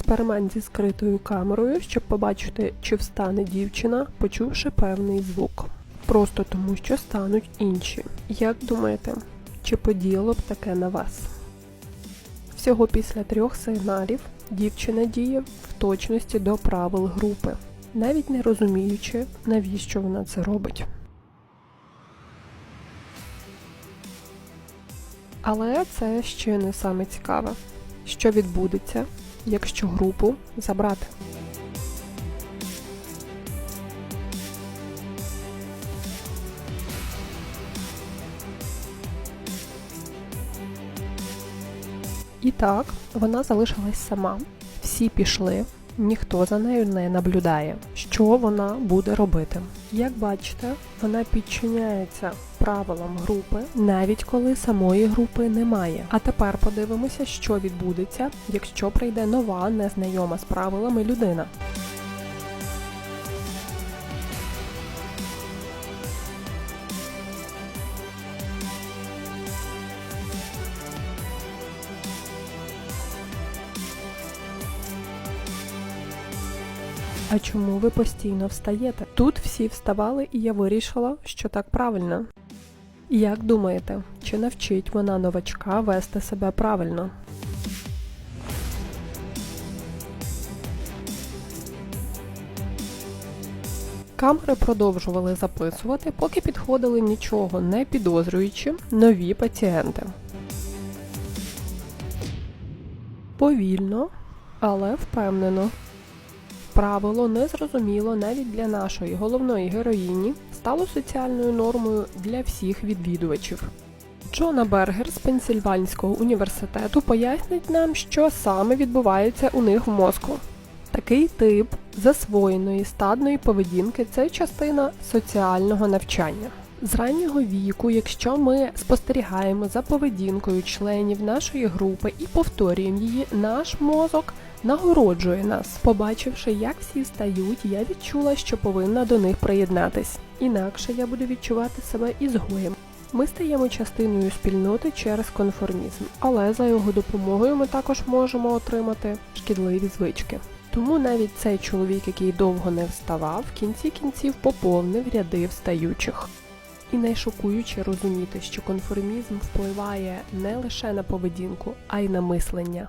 експеримент зі скритою камерою, щоб побачити, чи встане дівчина, почувши певний звук. Просто тому, що стануть інші. Як думаєте, чи подіяло б таке на вас? Всього після трьох сигналів дівчина діє в точності до правил групи, навіть не розуміючи, навіщо вона це робить. Але це ще не саме цікаве, що відбудеться, якщо групу забрати. І так, вона залишилась сама. Всі пішли, ніхто за нею не наблюдає, що вона буде робити. Як бачите, вона підчиняється правилам групи, навіть коли самої групи немає. А тепер подивимося, що відбудеться, якщо прийде нова, незнайома з правилами людина. А чому ви постійно встаєте? Тут всі вставали, і я вирішила, що так правильно. Як думаєте, чи навчить вона новачка вести себе правильно? Камери продовжували записувати, поки підходили нічого не підозрюючи нові пацієнти. Повільно, але впевнено. Правило незрозуміло навіть для нашої головної героїні стало соціальною нормою для всіх відвідувачів. Джона Бергер з Пенсільванського університету пояснить нам, що саме відбувається у них в мозку. Такий тип засвоєної стадної поведінки це частина соціального навчання. З раннього віку, якщо ми спостерігаємо за поведінкою членів нашої групи і повторюємо її, наш мозок нагороджує нас. Побачивши, як всі стають, я відчула, що повинна до них приєднатись. Інакше я буду відчувати себе ізгоєм. Ми стаємо частиною спільноти через конформізм, але за його допомогою ми також можемо отримати шкідливі звички. Тому навіть цей чоловік, який довго не вставав, в кінці кінців поповнив ряди встаючих. І найшокуюче розуміти, що конформізм впливає не лише на поведінку, а й на мислення.